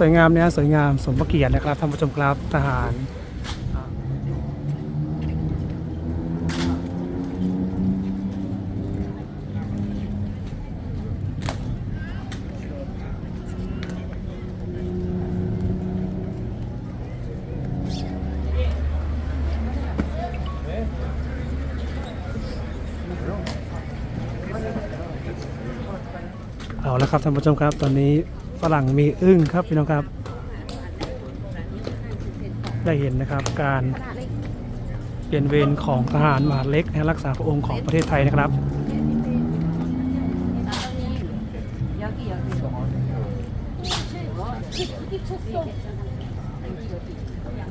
สวยงามเนี่ยสวยงามสมพระเกียรตินะครับท่านผู้ชมครับทหารเอาละครับท่านผู้ชมครับตอนนี้ ฝรั่งมีอึ้งครับพี่น้องครับ ได้เห็นนะครับการเปลี่ยนเวรของทหารมหาเล็กนะรักษาพระองค์ของประเทศไทยนะครับ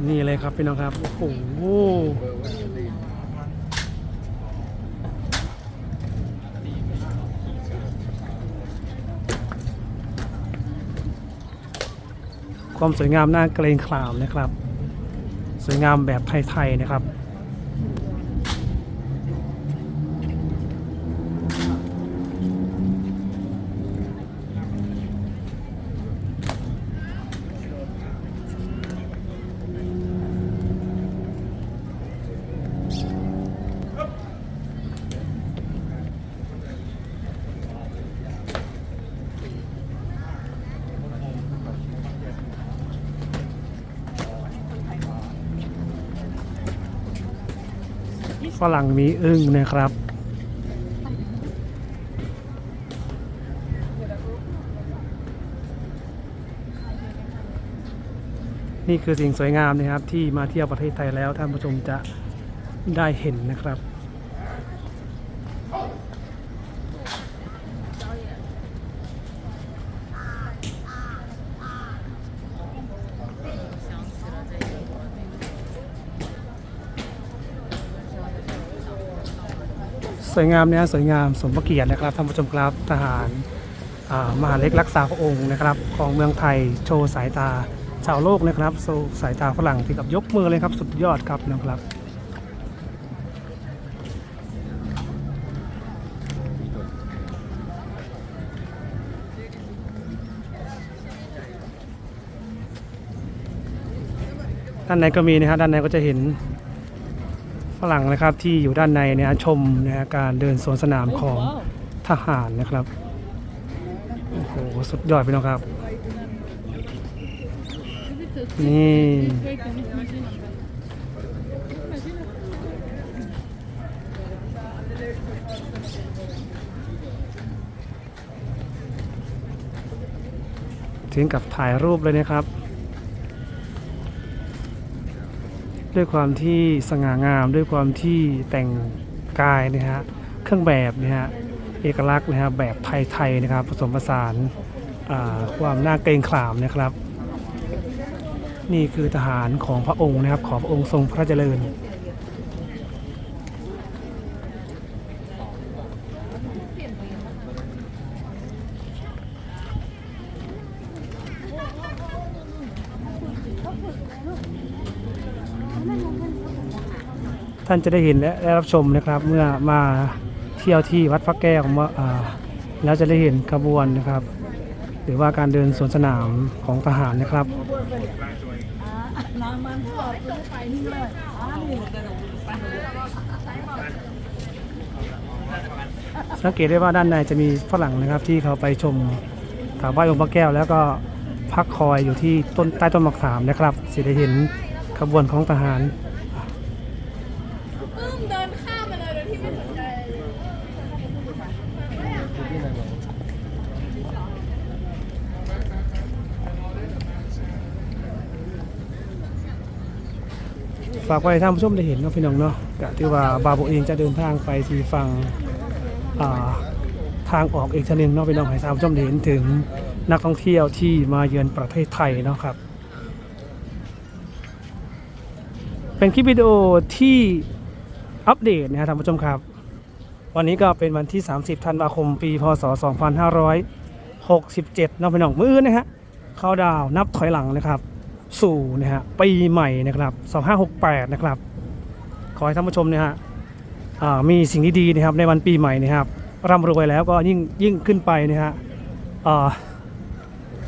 นี่เลยครับพี่น้องครับ โอ้โห ความสวยงามน่าเกรงขามนะครับ สวยงามแบบไทยๆนะครับ ฝรั่งมีอึ้งนะครับ นี่คือสิ่งสวยงามนะครับที่มาเที่ยวประเทศไทยแล้วท่านผู้ชมจะได้เห็นนะครับ สวยงามเนี่ยสวยงามสมพระเกียรตินะครับท่านผู้ชมครับทหารมหาเล็กรักษาพระองค์นะครับ ของเมืองไทยโชว์สายตาชาวโลกนะครับโชว์สายตาฝรั่งที่กับยกมือเลยครับสุดยอดครับนะครับด้านในก็มีนะฮะด้านในก็จะเห็น ฝรั่งนะครับที่อยู่ด้านในเนี่ยชมนะฮะการเดินสวนสนามของทหารนะครับ โอ้โห สุดยอดพี่น้องครับ นี่ ถึงกับถ่ายรูปเลยนะครับ ด้วยความที่สง่างาม ด้วยความที่แต่งกายนะฮะเครื่องแบบนะฮะเอกลักษณ์นะฮะแบบไทยๆนะครับ ผสมผสานความน่าเกรงขามนะครับ นี่คือทหารของพระองค์นะครับ ของพระองค์ทรงพระเจริญ ท่านจะได้เห็นและได้รับชมนะครับเมื่อมาเที่ยวที่วัดพระแก้วเมื่ออ่าแล้วจะได้เห็นขบวนนะครับ หรือว่าการเดินสวนสนามของทหารนะครับสังเกตได้ว่าด้านในจะมีฝรั่งนะครับที่เขาไปชมกราบไหว้องค์พระแก้วแล้วก็พักคอยอยู่ที่ต้นใต้ต้นมะขามนะครับสิได้เห็นขบวนของทหาร ปึ้มเดินข้ามมาเลยโดยที่ไม่สนใจเลย ฝากไว้ท่านผู้ชมได้เห็นเนาะพี่น้องเนาะกะที่ว่าบาโบเองจะเดินทางไปที่ฝั่งาทางออกอีกทางหนึงเนาะพี่น้องให้ท่านผู้ชมได้เห็นถึงนักท่องเที่ยวที่มาเยือนประเทศไทยเนาะครับ เป็นคลิปวิดีโอที่อัปเดตนะครับท่านผู้ชมครับ วันนี้ก็เป็นวันที่ 30 ธันวาคม ปีพศ 2567เนาะพี่น้องมืออนนะฮะเข้าดาวน์นับถอยหลังนะครับ สู่นะฮะปีใหม่นะครับ 2568 นะครับ ขอให้ท่านผู้ชมเนี่ยฮะมีสิ่งที่ดีนะครับในวันปีใหม่นะครับร่ำรวยแล้วก็ยิ่งยิ่งขึ้นไปนะฮะ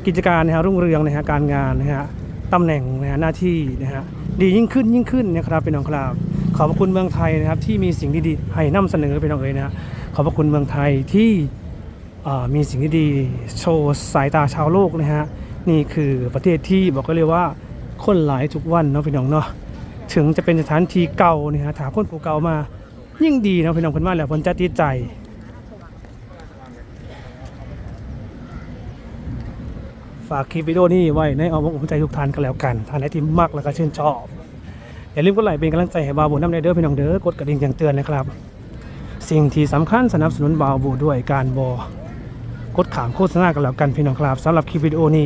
กิจการนะฮะรุ่งเรืองนะฮะการงานนะฮะตำแหน่งนะฮะหน้าที่นะฮะดียิ่งขึ้นยิ่งขึ้นนะครับเป็นน้องครับขอบพระคุณเมืองไทยนะครับที่มีสิ่งดีๆให้นำเสนอเป็นน้องเอ๋ยนะฮะขอบพระคุณเมืองไทยที่มีสิ่งดีๆโชว์สายตาชาวโลกนะฮะ นี่คือประเทศที่บอกก็เรียกว่าคนหลายทุกวันเนาะพี่น้องเนาะถึงจะเป็นสถานที่เก่าเนี่ยฮะถามคนผู้เก่ามา ยิ่งดีเนาะพี่น้องคนมาแล้วคนจะติดใจฝากคลิปวิดีโอนี้ไว้ในอ้อมอกอ้อมใจทุกท่านกันแล้วกันท่านไหนที่มักแล้วก็ชื่นชอบอย่าลืมกดไลค์เป็นกำลังใจให้บาวบูน้ำในเด้อพี่น้องเด้อกดกระดิ่งแจ้งเตือนนะครับ สิ่งที่สำคัญสนับสนุนบาวบูด้วยการบอกดขามโฆษณากันแล้วกันพี่น้องครับสำหรับคลิปวิดีโอนี้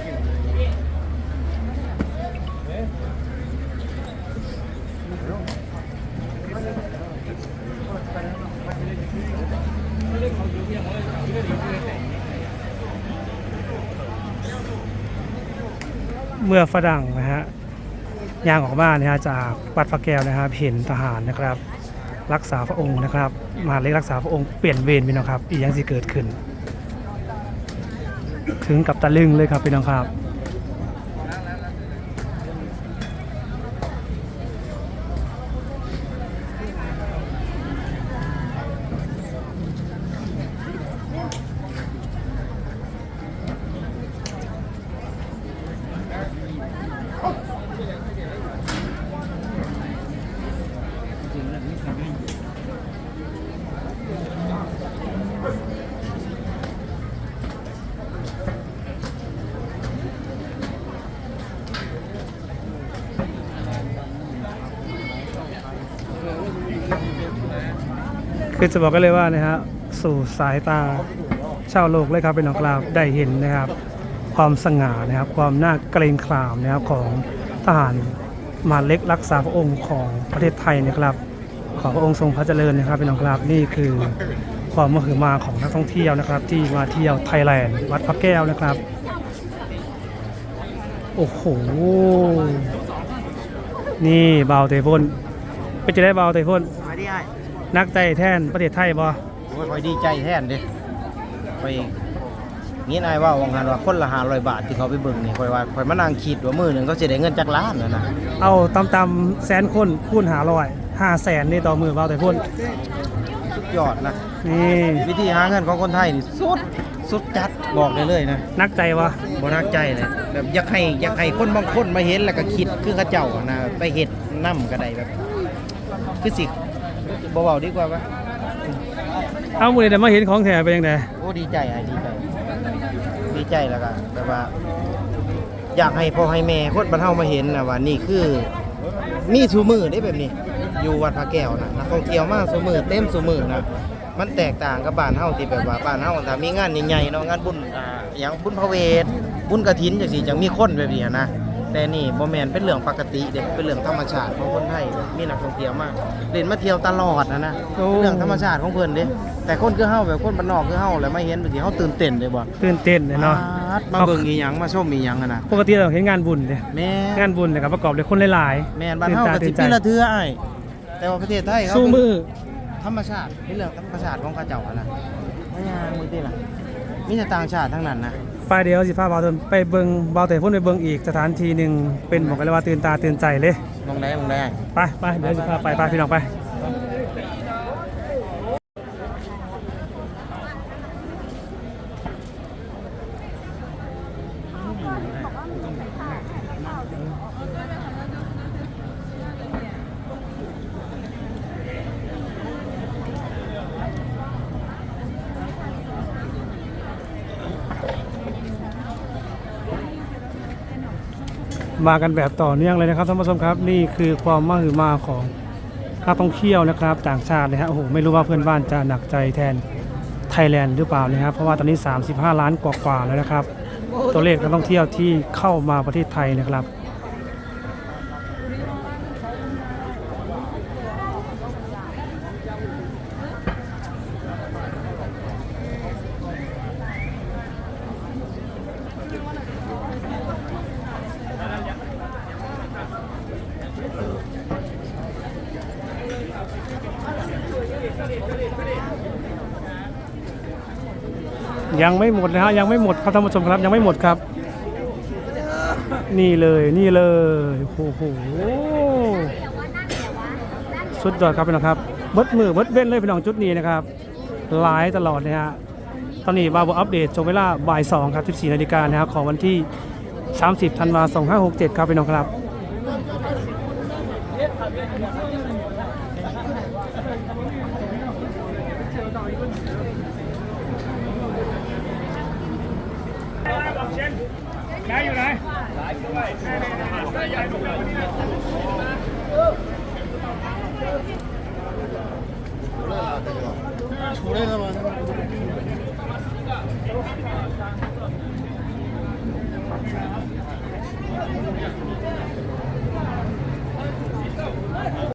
เมื่อฝรั่งนะฮะย่างออกมานะฮะจากวัดพระแก้วนะครับเห็นทหารนะครับ รักษาพระองค์นะครับ มาเล็กรักษาพระองค์เปลี่ยนเวรพี่น้องครับ อีกอย่างสิเกิดขึ้น ถึงกับตะลึงเลยครับพี่น้องครับ คือจะบอกกันเลยว่านะฮะสู่สายตาชาวโลกเลยครับเป็นนองกลาวได้เห็นนะครับ ความสง่านะครับ ความน่าเกรงขามนะครับของทหารมาเล็กรักษาพระองค์ของประเทศไทยนะครับ ขอพระองค์ทรงพระเจริญนะครับเป็นนองกลาวนี่คือความมหึมาของนักท่องเที่ยวนะครับ ที่มาเที่ยวไทยแลนด์วัดพระแก้วนะครับ โอ้โห นี่เบาเตยพ่นเป็นจะได้เบาเตยพ่นไม่ได้ นักใจแทนประเทศไทยบ่โอ้ยคอยดีใจแทนเด้คอยงี้นายว่าวังหันว่าคนละห้าร้อยบาทที่เขาไปเบิ่งนี่คอยว่าคอยมานั่งคิดว่ามือหนึ่งเขาจะได้เงินจากล้านนะนะเอาตำตำๆแสนคนคูณหาร้อยห้าแสนนี่ต่อมือเบาแต่พ่นสุดยอดนะนี่วิธีหาเงินของคนไทยนี่สุดสุดจัดบอกได้เลยนะนักใจวะบ่นักใจเลยแบบอยากให้อยากให้คนบางคนมาเห็นแล้วก็คิดคือเขาเจ้าอะนะไปเฮ็ดนํก็ได้แบบคือสิบ่ เว้าดีกว่าปะเอามือแต่มาเห็นของแท้เป็นยังไงโอ้ดีใจไอ้ดีใจ ดีใจแล้วก็แบบว่า อยากให้พ่อให้แม่คนบ้านเฮามาเห็นนะว่านี่คือ มีสูมือได้แบบนี้ อยู่วัดพระแก้วนะนักท่องเที่ยวมาสูมือเต็มสูมือนะมันแตกต่างกับบ้านเฮาที่แบบว่าบ้านเฮาถ้ามีงานใหญ่ๆเนาะงานบุญอ่าอย่างบุญพระเวทบุญกฐินจังซี่จังมีคนแบบนี้นะ แต่นี่บ่แม่นเป็นเรื่องปกติเด้เป็นเรื่องธรรมชาติของคนไทยมีนักท่องเที่ยวมาเล่นมาเที่ยวตลอดนะนะเรื่องธรรมชาติของเพิ่นเด้แต่คนคือเฮาแบบคนบ้านนอกคือเฮาแล้วมาเห็นบางทีเฮาตื่นเต้นเลยบ่ตื่นเต้นเลยเนาะ ปาดมาเบิ่งอีหยังมาชมอีหยังอะนะปกติเราเห็นงานบุญเนี่ยแม่งานบุญเนยครับประกอบด้วยคนหลายแม่นบ้านเฮาก็ตื่สินตาตื่นใจปีละเทื่ออ้ายแต่ว่าประเทศไทยเขาสู้มือ ธรรมชาติเป็นเรื่องธรรมชาติของเขาเจ้าอะนะไม่ยางมือติล่ะมีแต่ต่างชาติทั้งนั้นนะ ไปเดียวสิพาเบาเตินไปเบิงเบาแต่พ่นไปเบิงอีกสถานที่หนึ่งเป็นบอกกันเลยว่าตื่นตาตื่นใจเลยมองได้มองได้ไปไปเดี๋ยวสิพาไปไปพี่น้องไป มากันแบบต่อเนื่องเลยนะครับท่านผู้ชมครับนี่คือความมหึมาของนักท่องเที่ยวนะครับต่างชาติเลยฮะโอ้โหไม่รู้ว่าเพื่อนบ้านจะหนักใจแทนไทยแลนด์หรือเปล่านะครับเพราะว่าตอนนี้ 35 ล้านกว่าๆแล้วนะครับ ตัวเลขนักท่องเที่ยวที่เข้ามาประเทศไทยนะครับ ยังไม่หมดนะฮะยังไม่หมดครับท่านผู้ชมครับยังไม่หมดครับ นี่เลยนี่เลยโอ้โหสุดยอดครับพี่น้องครับเบิดมือเบิดเว้นเลยพี่น้องจุดนี้นะครับไลฟ์ตลอดนะฮะตอนนี้บาบอัปเดตชมเวลาบ่าย2ครับ14นาฬิกานะครับของวันที่ 30ธันวาคม2567 ครับพี่น้องครับ เ